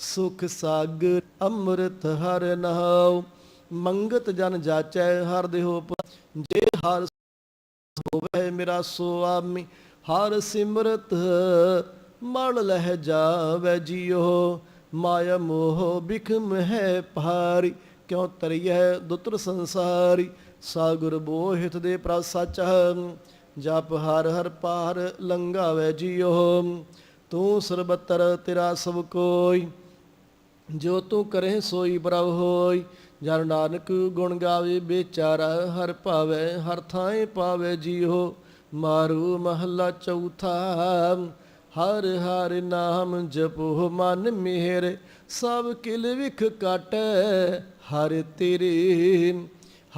ਸੁਖ ਸਾਗਰ ਅੰਮ੍ਰਿਤ ਹਰ ਨਾਉ, ਮੰਗਤ ਜਨ ਜਾਚੈ ਹਰ ਦੇਹੋ ਜੇ ਹਰ ਹੋਵੇ ਮੇਰਾ ਸੁਆਮੀ, ਹਰ ਸਿਮਰਤ ਮਨ ਲਹਿ ਜਾਵੇ ਜੀਓ ਮਾਇਆ ਮੋਹ ਬਿਖਮ ਹੈ ਭਾਰੀ, ਕਿਉ ਤਰੀਐ ਦੁਤਰ ਸੰਸਾਰੀ, ਸਾਗਰ ਬੋਹਿਤ ਦੇ ਪ੍ਰਭ ਸਚ ਜਪ ਹਰ ਹਰ ਪਾਰ ਲੰਘਾਵੇ ਜੀਓ ਤੂੰ ਸਰਬਤਰ ਤੇਰਾ ਸਭ ਕੋਈ, ਜੋ ਤੂੰ ਕਰੇ ਸੋਈ ਪ੍ਰਭ ਹੋਈ। ਜਨ ਨਾਨਕ ਗੁਣ ਗਾਵੇ, ਬੇਚਾਰਾ ਹਰ ਭਾਵੇ, ਹਰ ਥਾਂ ਪਾਵੇ ਜੀਓ ਮਾਰੂ ਮਹੱਲਾ ਚੌਥਾ, ਹਰ ਹਰ ਨਾਮ ਜਪੋ, ਮਨ ਮਿਹਰ, ਸਭ ਕਿਲ ਵਿਖ ਕਾਟੈ, ਹਰ ਤੇਰੇ।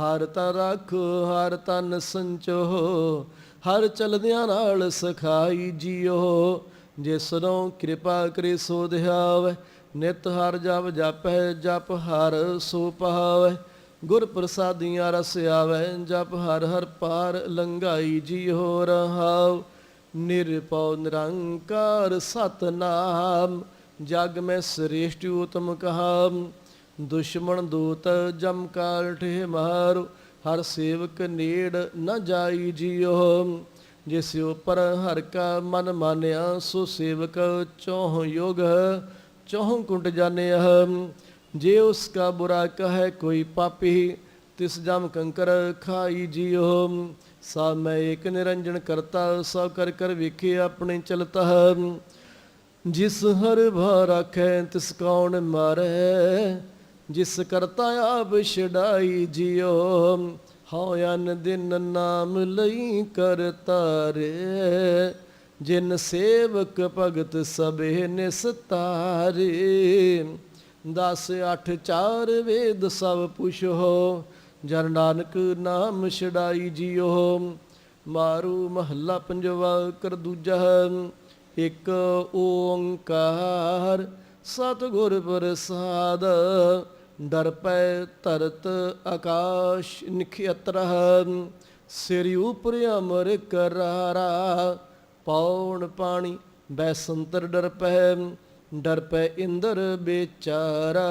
ਹਰ ਤਾ ਰੱਖੋ, ਹਰ ਤਨ ਸੰਚੋ, ਹਰ ਚਲਦਿਆਂ ਨਾਲ ਸਖਾਈ ਜੀਓ। ਜਿਸ ਨੂੰ ਕਿਰਪਾ ਕਰੇ ਸੋ ਦਿਹਾਵੇ, ਨਿਤ ਹਰ ਜਪ ਜਪੈ, ਜਪ ਹਰ ਸੋ ਪਾਵੈ। ਗੁਰ ਪ੍ਰਸਾਦੀਆਂ ਰਸ ਆਵੈ, ਜਪ ਹਰ ਹਰ ਪਾਰ ਲੰਘਾਈ ਜੀ ਹੋ ਰਹਾਉ। ਨਿਰਪਉ ਨਿਰੰਕਾਰ ਸਤਨਾਮ, ਜਗ ਮੈਂ ਸ੍ਰੇਸ਼ਟ ਉਤਮ ਕਹਾਮ ਦੁਸ਼ਮਣ ਦੂਤ ਜਮ ਕਾਲ ਠੇ ਮਾਰੂ, ਹਰ ਸੇਵਕ ਨੇੜ ਨ ਜਾਈ ਜਿਉ ਜਿਸ ਉਪਰ ਹਰ ਕਾ ਮਨ ਮਾਨਿਆ, ਸੋ ਸੇਵਕ ਚੋਹ ਯੋਗ, ਚੋਹ ਕੁੰਟ ਜਾਣਿਆ ਜੇ ਉਸ ਕਾ ਬੁਰਾ ਕਹੈ ਕੋਈ ਪਾਪੀ, ਤਿਸ ਜਮ ਕੰਕਰ ਖਾਈ ਜਿਉ। ਸਾ ਮੈਂ ਏਕ ਨਿਰੰਜਨ ਕਰਤਾ ਸਭ ਕਰ ਕਰ ਵੇਖੇ ਆਪਣੇ ਚਲਤਾ। ਜਿਸ ਹਰ ਭਾ ਰਾਖੈ, ਤਿਸ ਕੌਣ ਮਾਰੈ। ਜਿਸ ਕਰਤਾ ਆਪ ਛਡਾਈ ਜਿਉ। ਹਉ ਅਨ ਦਿਨ ਨਾਮ ਲਈ ਕਰ ਤਾਰੇ, ਜਿਨ ਸੇਵਕ ਭਗਤ ਸਭੇ ਨਿਸਤਾਰੇ ਦਸ ਅੱਠ ਚਾਰ ਵੇਦ ਸਭ ਪੁਛੋ, ਜਨ ਨਾਨਕ ਨਾਮ ਛਡਾਈ ਜਿਉ। ਮਾਰੂ ਮਹੱਲਾ ਪੰਜਵਾ ਕਰ ਦੂਜਾ, ਇੱਕ ਓੰਕਾਰ ਸਤਿਗੁਰ ਪ੍ਰਸਾਦ। ਡਰ ਪੈ ਧਰਤ ਆਕਾਸ਼ ਨਿਖਿਅਤਰਹ, ਸਿਰ ਉਪਰ ਅਮਰ ਕਰਾਰਾ, ਪੌਣ ਪਾਣੀ ਬੈਸੰਤਰ ਡਰ ਪੈ ਡਰ ਪੈ ਇੰਦਰ ਬੇਚਾਰਾ।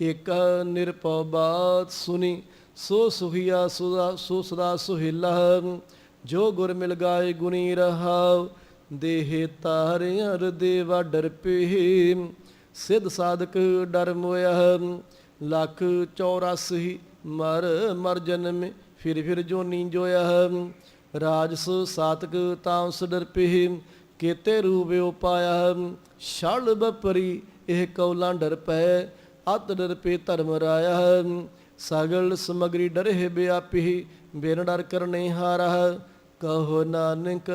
ਇਕ ਨਿਰਪਉ ਬਾਤ ਸੁਨੀ, ਸੋ ਸੁਹੀਆ ਸੁਦਾ, ਸੋ ਸਦਾ ਸੁਹਿਲਾ। ਜੋ ਗੁਰ ਮਿਲ ਗਾਏ ਗੁਨੀ ਰਹਾਉ, ਦੇਹ ਤਾਰਿਆਂ ਦੇਵਾ ਡਰ ਸਿੱਧ ਸਾਧਕ ਡਰ ਮੋਇਆ ਲੱਖ 84 ਮਰ ਮਰ ਜਨਮ, ਫਿਰ ਫਿਰ ਜੋਨੀ ਜੋਇਆ ਰਾਜਸ ਸਾਤਕ ਤਾਮਸ ਡਰ ਕੇਤੇ ਕੀਤੇ ਰੂਪ ਉਪਾਇਆ ਛਲ ਬਪਰੀ ਇਹ ਕੌਲਾਂ ਡਰ ਪੈ, ਅਤ ਡਰ ਪੇ ਧਰਮ ਰਾਇਆ ਸਗਲ ਸਮਗਰੀ ਡਰੇ ਬਿਆਪੀ ਬੇਨ ਡਰ ਕਰਨੇ ਹਾਰਾ ਕਹੋ ਨਾਨਕ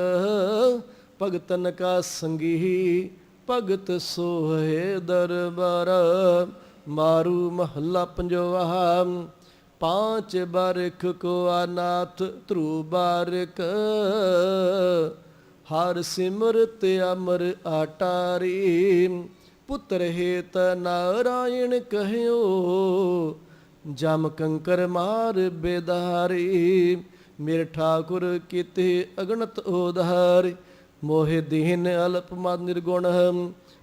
ਭਗਤਨ ਕਾ ਸੰਗੀ ਭਗਤ ਸੋਹੇ ਦਰਬਾਰ, ਮਾਰੂ ਮਹੱਲਾ ਪੰਜਵਾ, ਪਾਂਚ ਬਰਖ ਕੋ ਅਨਾਥ ਧਰੂ ਬਾਰਕ ਹਰ ਸਿਮਰਤ ਅਮਰ ਆਟਾਰੀ, ਪੁੱਤਰ ਹੇਤ ਨਾਰਾਇਣ ਕਹਿਓ। ਜਮ ਕੰਕਰ ਮਾਰ ਬੇਦਾਰੀ, ਮੇਰੇ ਠਾਕੁਰ ਕੀਤੇ ਅਗਣਤ ਉਧਾਰ। ਮੋਹਿ ਦੀਨ ਅਲਪ ਮਦ ਨਿਰਗੁਣ,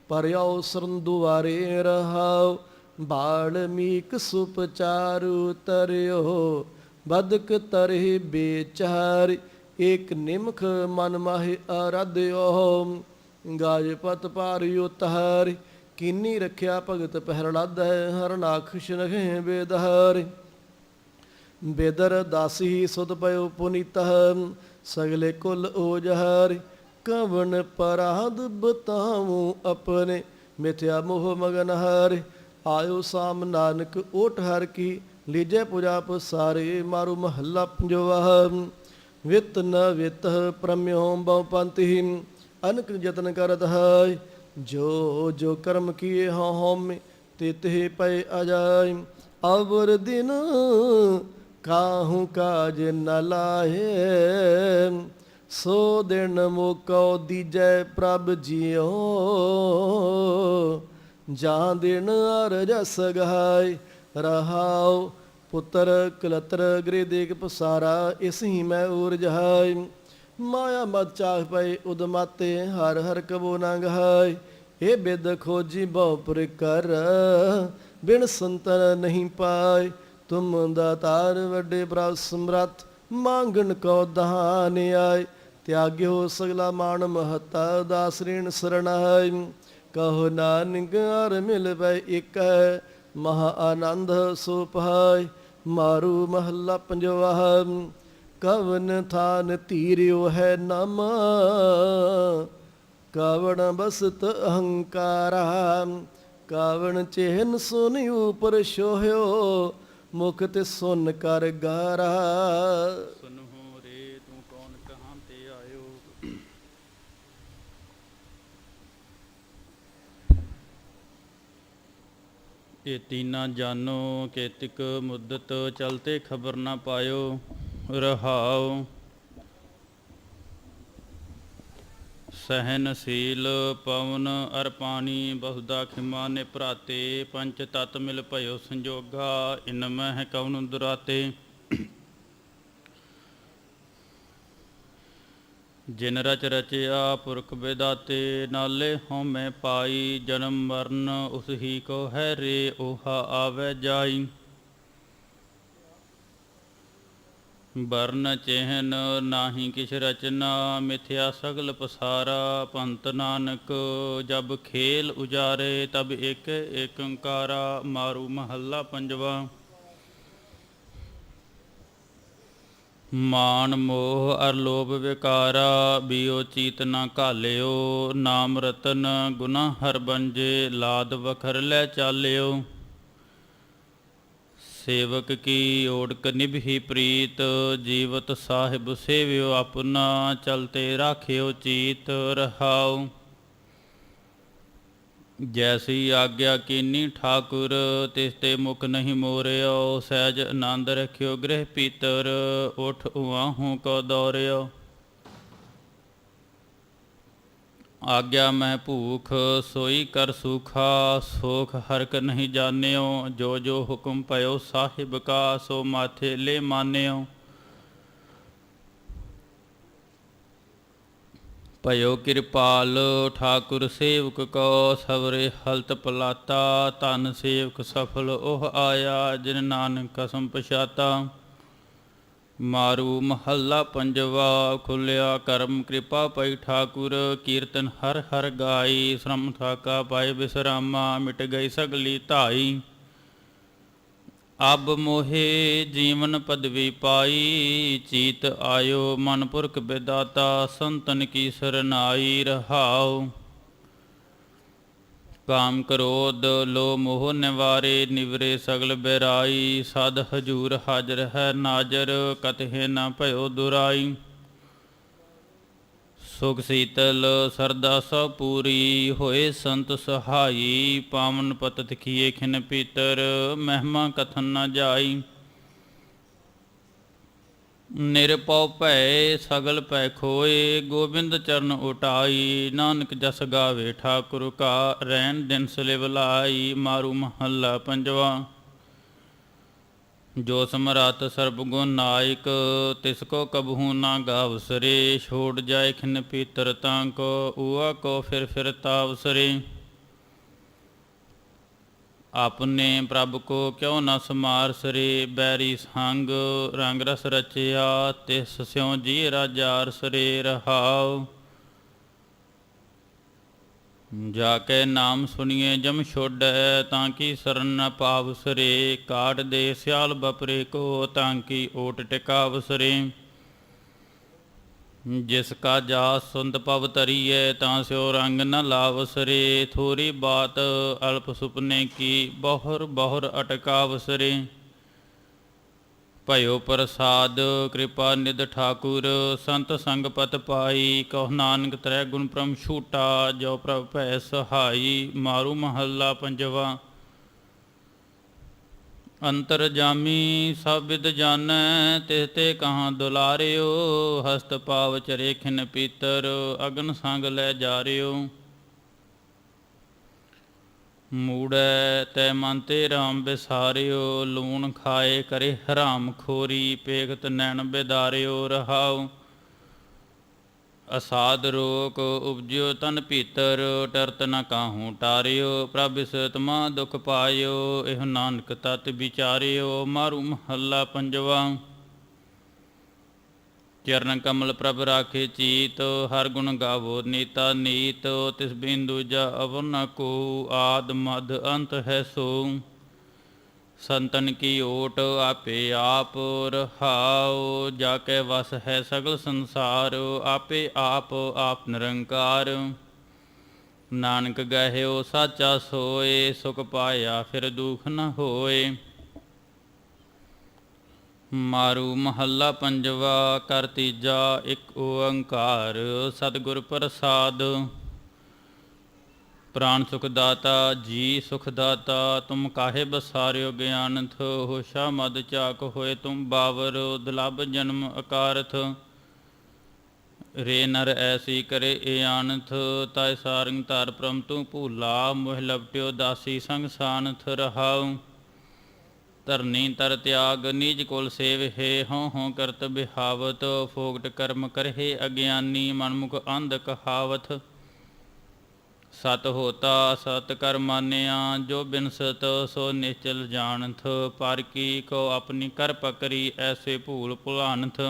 ਪਰਿਆਉ ਸਰਨ ਦੁਆਰੇ ਰਹਾਉ। ਬਾਲਮੀਕ ਸੁਪਚਾਰੂ ਤਰਿਓ ਬਦਕ ਤਰਹਿ ਬੇਚਾਰ। ਏਕ ਨਿਮਖ ਮਨ ਮਾਹਿ ਆਰਾਧਿਓ ਗਾਜ ਪਤ ਪਾਰ ਉਤਾਰ। ਕੀਨੀ ਰਖਿਆ ਭਗਤ ਪਹਿਰਲਦ ਹੈ ਹਰ ਨਾਖਸ਼ ਨਖੇ ਬੇਦਹਾਰ ਬੇਦਰ ਦਾਸੀ ਸੁਤ ਪਇਓ ਪੁਨੀਤ, ਸਗਲੇ ਕੁਲ ਓਜਹਾਰ ਕਵਨ ਪਰਾਧ ਬਤਾਉ ਆਪਣੇ, ਮਿਥਿਆ ਮੋਹ ਮਗਨ ਹਰਿ। ਆਇਓ ਸਾਮ ਨਾਨਕ ਓਟ ਹਰ ਕੀ, ਲੀਜੈ ਪੁਜਾ ਪਸਾਰੇ, ਮਾਰੂ ਮਹੱਲਾ ਪੰਜਵਾ। ਵਿਤ ਨ ਵਿਤ ਪ੍ਰਮਿਓ ਬਹੁ ਪੰਤਿ ਅਨਕ ਯਤਨ ਕਰਤ ਹੈ ਜੋ ਜੋ ਕਰਮ ਕੀਏ ਹਉ ਹਉਮੈ ਤਿਤਹਿ ਪੈ ਅਜਾਇ ਅਵਰ ਦਿਨ ਕਾਹੂ ਕਾਜ ਨ ਲਾਹੇ। ਸੋ ਦਿਨ ਮੋਕਉ ਦੀਜੈ ਪ੍ਰਭ ਜੀਓ। ਜਾਂ ਦਿਨ ਅਰਜਸ ਗਾਇ ਰਹਾਉ ਪੁੱਤਰ ਕਲਤਰ ਗ੍ਰੇ ਦੇਖ ਪਸਾਰਾ, ਇਸ ਹੀ ਮੈਂ ਉਰਜਾਈ ਮਾਇਆ ਮਤ ਚਾਹ ਪਏ, ਉਦਮਾਤੇ ਹਰ ਹਰ ਕਬੋ ਨਾ ਗਹਾਈ ਇਹ ਬਿਦ ਖੋਜੀ ਬਹੁ ਪ੍ਰਕਰ ਬਿਨ ਸੰਤਨ ਨਹੀਂ ਪਾਏ। ਤੁਮ ਦਾਤਾਰ ਵੱਡੇ ਪ੍ਰਭ ਸਮਰੱਥ, ਮੰਗਣ ਕੋ ਦਹਾਨ ਆਏ। ਤਿਆਗਿਓ ਸਗਲਾ ਮਾਨ ਮਹਤਾ ਦਾਸ ਰੇਣ ਸਰਣਾਈ ਕਹੋ ਨਾਨਕ ਹਰ ਮਿਲ ਪੈ ਇਕ ਮਹਾ ਆਨੰਦ ਸੋ ਭਾਇ ਮਾਰੂ ਮਹੱਲਾ ਪੰਜਵਾ ਕਵਨ ਥਾਨ ਧੀਰਿਓ ਹੈ ਨਮ ਕਵਣ ਬਸਤ ਅਹੰਕਾਰਾ ਕਾਵਣ ਚਿਹਨ ਸੁਨ ਉਪਰ ਸ਼ੋਹਿਓ ਮੁਖ ਤੇ ਸੁਨ ਕਰ ਗਾਰਾ ਸੁਨਹੁ ਰੇ ਤੂੰ ਕੌਣ ਕਹਾਂ ਤੇ ਆਇਓ ਇਹ ਤੀਨਾ ਜਾਨੋ ਕੇਤਿਕ ਮੁੱਦਤ ਚਲਤੇ ਖਬਰ ਨਾ ਪਾਇਓ ਰਹਾਉ ਸਹਿਨਸ਼ੀਲ ਪਵਨ ਅਰ ਪਾਣੀ ਬਹੁਦਾ ਖਿਮਾ ਨੇ ਭਰਾਤੇ, ਪੰਚ ਤਤ ਮਿਲ ਭਇਓ ਸੰਜੋਗਾ, ਇਨ ਮਹਿ ਕਵਨ ਦੁਰਾਤੇ। ਜਿਨ ਰਚ ਰਚਿਆ ਪੁਰਖ ਵਿਦਾਤੇ ਨਾਲੇ ਹਉਮੈ ਪਾਈ ਜਨਮ ਮਰਨ, ਉਸ ਹੀ ਕੋ ਹੈ ਰੇ ਓਹਾ ਆਵੈ ਜਾਈ। ਬਰਨ ਚਿਹਨ ਨਾਹੀ ਕਿਛ ਰਚਨਾ, ਮਿਥਿਆ ਸਗਲ ਪਸਾਰਾ ਪੰਤ ਨਾਨਕ, ਜਬ ਖੇਲ ਉਜਾਰੇ, ਤਬ ਇੱਕ ਏਕੰਕਾਰਾ, ਮਾਰੂ ਮਹੱਲਾ ਪੰਜਵਾ। ਮਾਨ ਮੋਹ ਅਰ ਲੋਭ ਵਿਕਾਰਾ, ਬਿਓ ਚੀਤ ਨਾ ਘਾਲਿਓ, ਨਾਮ ਰਤਨ ਗੁਨਾ ਹਰ ਬੰਜੇ, ਲਾਦ ਵਖਰ ਲੈ ਚਾਲਿਓ। ਸੇਵਕ ਕੀ ਓੜਕ ਨਿਭੀ ਪ੍ਰੀਤ, ਜੀਵਤ ਸਾਹਿਬ ਸੇਵਿਓ ਆਪਣਾ, ਚਲਤੇ ਰਾਖਿਓ ਚੀਤ ਰਹਾਉ। ਜੈਸੀ ਆਗਿਆ ਕੀਨੀ ਠਾਕੁਰ, ਤਿਸ ਤੇ ਮੁਖ ਨਹੀਂ ਮੋਰਿਓ, ਸਹਿਜ ਆਨੰਦ ਰਖਿਓ, ਗ੍ਰਹਿ ਪੀਤਰ, ਉਠ ਉਆਹੂ ਕੋ ਦੌਰਿਓ। ਆਗਿਆ ਮੈਂ ਭੂਖ, ਸੋਈ ਕਰ ਸੁਖਾ, ਸੋਖ ਹਰਕ ਨਹੀਂ ਜਾਣਿਓ, ਜੋ ਜੋ ਹੁਕਮ ਭਇਓ, ਸਾਹਿਬ ਕਾ ਸੋ ਮਾਥੇ ਲੈ ਮਾਨਿਓ। ਭਇਓ ਕਿਰਪਾਲ, ਠਾਕੁਰ ਸੇਵਕ ਕੋ ਸਵਰੇ ਹਲਤ ਪਲਾਤਾ, ਧਨ ਸੇਵਕ ਸਫਲ ਉਹ ਆਇਆ ਜਿਨ ਨਾਨਕ ਕਸਮ ਪਛਾਤਾ। ਮਾਰੂ ਮਹੱਲਾ ਪੰਜਵਾ, ਖੁੱਲਿਆ ਕਰਮ ਕਿਰਪਾ ਪਈ ਠਾਕੁਰ, ਕੀਰਤਨ ਹਰ ਹਰ ਗਾਈ, ਸ੍ਰਮ ਥਾਕਾ ਪਾਏ ਬਿਸਰਾਮਾ, ਮਿਟ ਗਈ ਸਗਲੀ ਧਾਈ। ਅਬ ਮੋਹੇ ਜੀਵਨ ਪਦਵੀ ਪਾਈ, ਚੀਤ ਆਇਓ ਮਨ ਪੁਰਖ ਬਿਦਾਤਾ, ਸੰਤਨ ਕੀ ਸਰਨਾਈ ਰਹਾਉ। ਕਾਮ ਕਰੋਧ ਲੋ ਮੋਹ ਨਿਵਾਰੇ, ਨਿਵਰੇ ਸਗਲ ਬੈਰਾਈ, ਸਦ ਹਜੂਰ ਹਾਜ਼ਰ ਹੈ ਨਾਜਰ, ਕਤਹਿ ਨਾ ਭਇਓ ਦੁਰਾਈ। ਸੁਖ ਸੀਤਲ ਸਰਦਾ ਸਭ ਪੂਰੀ, ਹੋਏ ਸੰਤ ਸਹਾਈ, ਪਾਵਨ ਪਤਤ ਕੀਏ ਖਿਨ ਪੀਤਰ, ਮਹਿਮਾ ਕਥਨ ਨਾ ਜਾਈ। ਨਿਰਪਉ ਭੈ ਸਗਲ ਭੈ ਖੋਏ, ਗੋਬਿੰਦ ਚਰਨ ਉਟਾਈ, ਨਾਨਕ ਜਸ ਗਾਵੇ ਠਾਕੁਰ ਕਾ ਰਹਿਣ ਦਿਨ ਸਲਿਵ ਲਾਈ, ਮਾਰੂ ਮਹੱਲਾ ਪੰਜਵਾ। ਜੋ ਸਮਰਾਤ ਸਰਬ ਗੁਣ ਨਾਇਕ, ਤਿਸ ਕੋ ਕਬਹੂ ਨਾ ਗਾਵਸਰੇ ਛੋੜ ਜਾਏ ਖਿਨ ਪੀਤਰ ਤਾਂ ਕੋ ਊਆ ਕੋ ਫਿਰ ਫਿਰ ਤਾਵਸਰੇ ਆਪਨੇ ਪ੍ਰਭ ਕੋ ਕਿਉ ਨ ਸਮਾਰ ਸਰੇ, ਬੈਰੀ ਸੰਗ ਰੰਗ ਰਸ ਰਚਿਆ, ਤਿਸ ਸਿਉ ਜੀ ਰਾਜਾਰ ਸਰੇ ਰਹਾਉ। ਜਾ ਕੇ ਨਾਮ ਸੁਣੀਏ ਜਮ ਛੋੜੈ, ਤਾਂ ਕੀ ਸਰਨ ਨ ਪਾਵਸਰੇ ਕਾਟ ਦੇ ਸਿਆਲ ਬਪਰੇ ਕੋ, ਤਾਂ ਕੀ ਓਟ ਟਿਕਾਵ ਸਰੇ? ਜਿਸ ਕਾ ਜਾ ਸੁੰਦ ਪਵ ਤਰੀਏ ਤਾਂ ਸਿਓ ਰੰਗ ਨ ਲਾਵਸਰੇ ਥੋਰੀ ਬਾਤ ਅਲਪ ਸੁਪਨੇ ਕੀ, ਬਹੁਰ ਬਹੁਰ ਅਟਕਾਵ ਸਰੇ। ਭਇਓ ਪ੍ਰਸਾਦ, ਕਿਰਪਾ ਨਿਧ ਠਾਕੁਰ, ਸੰਤ ਸੰਗ ਪਤ ਪਾਈ, ਕਹੁ ਨਾਨਕ ਤ੍ਰੈ ਗੁਣ ਪ੍ਰਮ ਛੂਟਾ, ਜੋ ਪ੍ਰਭ ਭੈ ਸਹਾਈ, ਮਾਰੂ ਮਹੱਲਾ ਪੰਜਵਾ। ਅੰਤਰ ਜਾਮੀ ਸਭ ਵਿਦ ਜਾਣੈ, ਤਿਸ ਤੇ ਕਹਾਂ ਦੁਲਾਰਿਓ, ਹਸਤ ਪਾਵ ਚਰੇ ਖਿਨ ਪੀਤਰ, ਅਗਨ ਸੰਗ ਲੈ ਜਾ ਰਿਓ ਮੂੜੈ ਤੈ ਮਨ ਤੇ ਰਾਮ ਬਿਸਾਰਿਓ, ਲੂਣ ਖਾਏ ਕਰੇ ਹਰਾਮ ਖੋਰੀ, ਪੇਖਤ ਨੈਣ ਬਿਦਾਰਿਓ ਰਹਾਉ। ਅਸਾਦ ਰੋਕ ਉਪਜਿਓ ਤਨ ਭੀਤਰ, ਟਰਤ ਨ ਕਾਹੂ ਟਾਰਿਓ, ਪ੍ਰਭ ਸਤਮਾ ਦੁਖ ਪਾਇਓ, ਇਹ ਨਾਨਕ ਤਤ ਵਿਚਾਰਿਓ, ਮਾਰੂ ਮਹੱਲਾ ਪੰਜਵਾ। ਚਰਨ ਕਮਲ ਪ੍ਰਭ ਰਾਖੇ ਚੀਤ, ਹਰ ਗੁਣ ਗਾਵੋ ਨੀਤਾ ਨੀਤ, ਤਿਸ ਬਿੰਦੂ ਜਾ ਅਵਰ ਨ ਕੋ ਆਦ ਮਦ ਅੰਤ ਹੈ ਸੋ ਸੰਤਨ ਕੀ ਓਟ ਆਪੇ ਆਪ ਰਹਾਉ ਜਾ ਕੇ ਵਸ ਹੈ ਸਗਲ ਸੰਸਾਰ, ਆਪੇ ਆਪ ਆਪ ਨਿਰੰਕਾਰ। ਨਾਨਕ ਗਹਿਓ ਸਾਚਾ ਸੋਏ, ਸੁਖ ਪਾਇਆ ਫਿਰ ਦੁਖ ਨ ਹੋਏ। ਮਾਰੂ ਮਹੱਲਾ ਪੰਜਵਾ, ਕਰ ਤੀਜਾ, ਇੱਕ ਓੰਕਾਰ, ਸਤਿਗੁਰ ਪ੍ਰਸਾਦ। ਪ੍ਰਾਨ ਸੁਖ ਦਾਤਾ ਜੀ ਸੁਖ ਦਾਤਾ ਤੁਮ ਕਾਹੇ ਬਸਾਰਿਓ ਗਿਆਨਥ ਹੋਸ਼ਾ ਮਦ ਚਾਕ ਹੋਏ ਤੁਮ ਬਾਵਰ, ਦੁਲਭ ਜਨਮ ਅਕਾਰਥ। ਰੇ ਨਰ ਐਸੀ ਕਰੇ ਏ ਆਨਥ ਤੈ ਸਾਰੰਗ ਧਾਰ ਪ੍ਰਮ ਤੂੰ ਭੂਲਾ, ਮੋਹ ਲਪਟਿਓ ਦਾਸੀ ਸੰਗ ਸਾਨਥ ਰਹਾਉ। ਧਰਨੀ ਤਰ ਤਿਆਗ, ਨਿਜ ਕੋਲ ਸੇਵ ਹੈ, ਹਉ ਹਉ ਕਰਤ ਬਿਹਾਵਤ, ਫੋਗਟ ਕਰਮ ਕਰਹਿ ਅਗਿਆਨੀ, ਮਨਮੁਖ ਅੰਧ ਕਹਾਵਤ। ਸਤ ਹੋਤਾ, ਸਤ ਕਰਮਾਨਿਆ ਜੋ ਬਿਨਸਤ ਸੋ ਨਿਚਲ ਜਾਣਥ, ਪਰ ਕੀ ਕੋ ਆਪਣੀ ਕਰ ਪਕਰੀ, ਐਸੇ ਭੂਲ ਭੁਲਾਨਥ।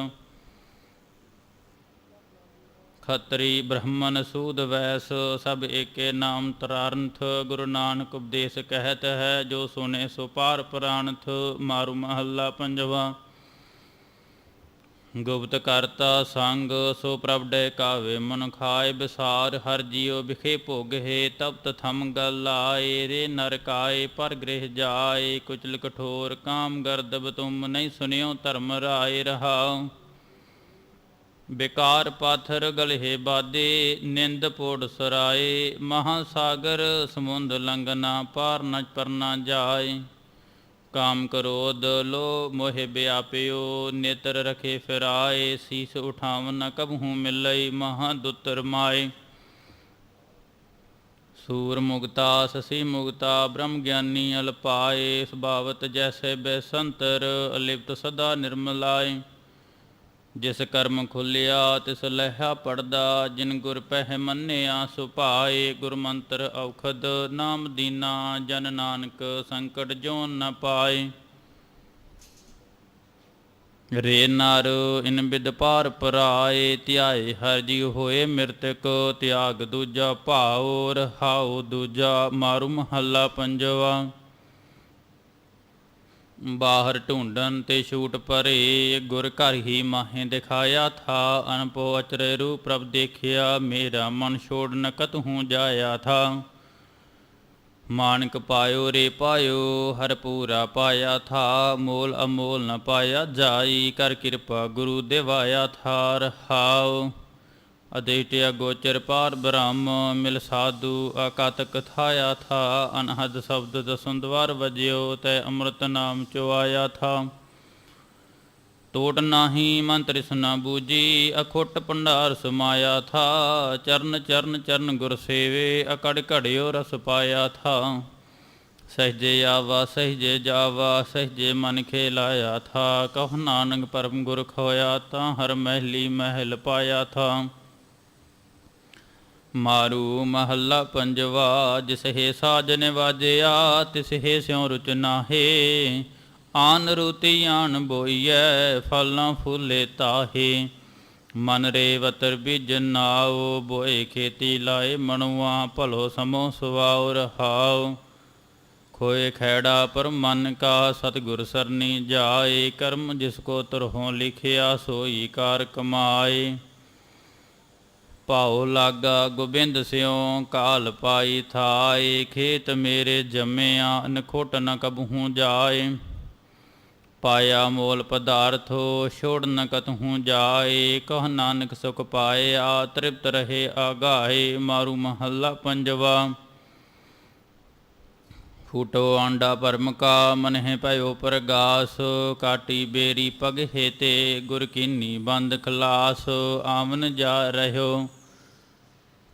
ਖੱਤਰੀ ਬ੍ਰਹਮਨ ਸੂਦ ਵੈਸ, ਸਭ ਏਕੇ ਨਾਮ ਤਰਾਰਨਥ ਗੁਰੂ ਨਾਨਕ ਉਪਦੇਸ਼ ਕਹਿਤ ਹੈ, ਜੋ ਸੁਨੇ ਸੋ ਪਾਰ ਪ੍ਰਾਨਥ, ਮਾਰੂ ਮਹੱਲਾ ਪੰਜਵਾ। ਗੁਪਤ ਕਰਤਾ ਸੰਗ, ਸੋ ਪ੍ਰਭ ਡੇ ਕਾਵੇ ਮਨ ਖਾਏ ਬਿਸਾਰ, ਹਰ ਜੀਉ ਬਿਖੇ ਭੋਗਹਿ ਤਪਤ ਥਮ ਗਲ ਆਏ ਰੇ ਨਰਕਾਏ ਪਰ ਗ੍ਰਹਿ ਜਾਏ, ਕੁਚਲ ਕਠੋਰ ਕਾਮ ਗਰਦਬ ਤੁਮ ਨਹੀਂ ਸੁਨਿਓ ਧਰਮ ਰਾਏ ਰਹਾਉ। ਬਿਕਾਰ ਪਾਥਰ ਗਲਹਿ ਬਾਦੇ, ਨਿੰਦ ਪੋੜ ਸਰਾਏ ਮਹਾ ਸਮੁੰਦ ਲੰਗਨਾ ਪਾਰ, ਨ ਪਰਨਾ ਜਾਏ। ਕਾਮ ਕ੍ਰੋਧ ਲੋ ਮੋਹਿ ਬਿਆਪਿਓ, ਨੇਤਰ ਰਖੇ ਫਿਰਾਏ, ਸੀਸ ਉਠਾਵਨ ਨ ਕਬਹੂ ਮਿਲਈ, ਮਹਾ ਦੁਤਰ ਮਾਏ। ਸੂਰ ਮੁਗਤਾ, ਸਸੀ ਮੁਗਤਾ, ਬ੍ਰਹਮ ਗਿਆਨੀ ਅਲਪਾਏ ਸੁਭਾਵਤ ਜੈਸੇ ਬੈਸੰਤਰ, ਅਲਿਪਤ ਸਦਾ ਨਿਰਮਲਾਏ। ਜਿਸ ਕਰਮ ਖੁੱਲਿਆ, ਤਿਸ ਲਹਿਆ ਪੜਦਾ, ਜਿਨ ਗੁਰ ਪਹਿ ਮੰਨਿਆ ਸੁਭਾਏ ਗੁਰ ਮੰਤਰ ਔਖਦ, ਨਾਮ ਦੀਨਾ, ਜਨ ਨਾਨਕ, ਸੰਕਟ ਜੋਨ ਨ ਪਾਏ। ਰੇ ਨਰ, ਇਨ ਬਿਦ ਪਾਰ ਪਰਾਏ ਧਿਆਏ ਹਰ ਜੀ ਹੋਏ ਮਿਰਤਕ, ਤਿਆਗ ਦੂਜਾ ਭਾਉ, ਰਹਾਉ ਦੂਜਾ ਮਾਰੂ ਮਹੱਲਾ ਪੰਜਵਾ। ਬਾਹਰ ਢੂੰਡਨ ਤੇ ਛੂਟ ਪਰੇ, ਗੁਰ ਘਰ ਹੀ ਮਾਹੇ ਦਿਖਾਇਆ ਥਾ, ਅਨਪੋ ਅਚਰੇ ਰੂਪ ਪ੍ਰਭ ਦੇਖਿਆ, ਮੇਰਾ ਮਨ ਛੋੜ ਨ ਕਤਹੂ ਜਾਇਆ ਥਾ। ਮਾਨਕ ਪਾਇਓ ਰੇ ਪਾਇਓ, ਹਰ ਪੂਰਾ ਪਾਇਆ ਥਾ, ਮੋਲ ਅਮੋਲ ਨ ਪਾਇਆ ਜਾਈ, ਕਰ ਕਿਰਪਾ ਗੁਰੂ ਦੇਵਾਇਆ ਥਾ, ਰਹਾਉ। ਅਦੇਟਿਆ ਗੋਚਰ ਪਾਰ ਬ੍ਰਹਮ, ਮਿਲ ਸਾਧੂ ਅਕਤ ਕਥਾਇਆ ਥਾ, ਅਨਹਦ ਸ਼ਬਦ ਦਸੰਦਵਾਰ ਵਜਿਓ, ਤੈ ਅੰਮ੍ਰਿਤ ਨਾਮ ਚੁਆਇਆ ਥਾ। ਟੋਟ ਨਾਹੀ ਮੰਤਰ ਸੁਨਾ ਬੂਜੀ, ਅਖੁੱਟ ਭੰਡਾਰ ਸਮਾਇਆ ਥਾ। ਚਰਨ ਚਰਨ ਚਰਨ ਗੁਰ ਸੇਵੇ, ਅਕੜ ਘੜਿਓ ਰਸ ਪਾਇਆ ਥਾ। ਸਹਜੇ ਆਵਾ, ਸਹਜੇ ਜਾਵਾ, ਸਹਿਜੇ ਮਨ ਖੇਲਾਇਆ ਥਾ। ਕਹ ਨਾਨਕ ਪਰਮ ਗੁਰ ਖੋਇਆ ਤਾਂ ਹਰ ਮਹਿਲੀ ਮਹਿਲ ਪਾਇਆ ਥਾ। ਮਾਰੂ ਮਹੱਲਾ ਪੰਜਵਾ ਜਿਸ ਹੈ ਸਾਜਨ ਵਾਜਿਆ ਤਿਸ ਹੈ ਸਿਉ ਰੁਚ ਨਾਹੇ। ਆਨ ਰੂਤੀ ਆਨ ਬੋਈਐ, ਫਲਾਂ ਫੁੱਲੇ ਤਾਹੇ। ਮਨ ਰੇ ਵਤਰ ਬਿਜ ਨਾਉ, ਬੋਏ ਖੇਤੀ ਲਾਏ, ਮਣੁਆ ਭਲੋ ਸਮੋ ਸੁਵਾਉ ਰਹਾਉ। ਖੋਏ ਖੈੜਾ ਪਰ ਮਨ ਕਾ ਸਤਿਗੁਰ ਸਰਨੀ ਜਾਏ, ਕਰਮ ਜਿਸ ਕੋ ਤਰਹੋਂ ਲਿਖਿਆ, ਸੋਈ ਕਾਰ ਕਮਾਏ। ਭਾਉ ਲਾਗਾ ਗੋਬਿੰਦ ਸਿਉ, ਕਾਲ ਪਾਈ ਥਾਏ, ਖੇਤ ਮੇਰੇ ਜੰਮਿਆ ਨਖੋਟ ਨ ਕਬਹੂ ਜਾਏ। ਪਾਇਆ ਮੋਲ ਪਦਾਰਥੋ, ਛੋੜ ਨ ਕਤਹੂ ਜਾਏ। ਕਹ ਨਾਨਕ ਸੁਖ ਪਾਇਆ, ਤ੍ਰਿਪਤ ਰਹੇ ਆਗਾਏ ਮਾਰੂ ਮਹੱਲਾ ਪੰਜਵਾ। ਫੂਟੋ ਆਂਡਾ ਭਰਮ ਕਾ ਮਨਹਿ ਭਇਓ ਪਰਗਾਸ, ਕਾਟੀ ਬੇਰੀ ਪਗ ਹੇਤੇ, ਗੁਰ ਕੀਨੀ ਬੰਦ ਖਲਾਸ ਆਮਨ ਜਾ ਰਹਿਓ।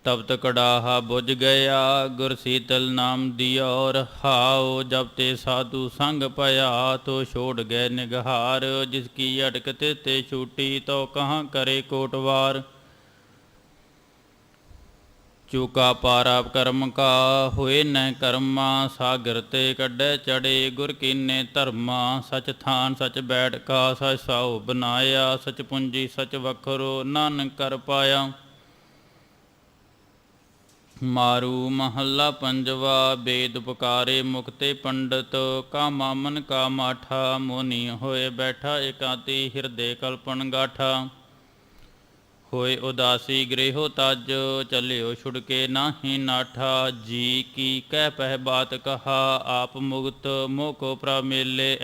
ਤਬਤ ਤਕ ਕੜਾਹਾ ਬੁਝ ਗਿਆ, ਗੁਰ ਸੀਤਲ ਨਾਮ ਦਿਓ ਹਾਓ ਜਬ ਤੇ ਸਾਧੂ ਸੰਗ ਪਿਆ ਤੋ ਛੋੜ ਗਏ ਨਿਗਹਾਰ ਜਿਸ ਕੀ ਅਟਕ ਤੇ ਤੇ ਛੂਟੀ, ਤੋ ਕਹਾਂ ਕਰੇ ਕੋਟਵਾਰ। ਚੂਕਾ ਪਾਰਾਪ ਕਰਮ ਕਾ ਹੋਏ ਨੈ ਕਰਮਾ, ਸਾਗਰ ਤੇ ਕੱਢੇ ਚੜੇ ਗੁਰ ਕੀਨੇ ਧਰਮਾ, ਸਚ ਥਾਨ ਸਚ ਬੈਠ ਕਾ, ਸਚ ਸਾਉ ਬਨਾਇਆ, ਸਚ ਪੁੰਜੀ ਸਚ ਵਖਰੋ ਨਾਨਕ ਕਰ ਪਾਇਆ। ਮਾਰੂ ਮਹੱਲਾ ਪੰਜਵਾ, ਬੇਦ ਪੁਕਾਰੇ ਮੁਕਤੇ ਪੰਡਤ ਕਾ ਮਾਮਨ ਕਾ ਮਾਠਾ, ਮੋਨੀ ਹੋਏ ਬੈਠਾ, ਇਕਾਤੀ ਹਿਰਦੇ ਕਲਪਨ ਗਾਠਾ। ਹੋਏ ਉਦਾਸੀ ਗ੍ਰਹਿਓ ਤਜ, ਚੱਲਿਓ ਛੁੜਕੇ ਨਾਹੀ ਨਾਠਾ, ਜੀ ਕੀ ਕਹਿ ਪਹਿ ਬਾਤ ਕਹਾ, ਆਪ ਮੁਕਤ ਮੋਹ ਕੋ ਪ੍ਰਾ ਮੇਲੇ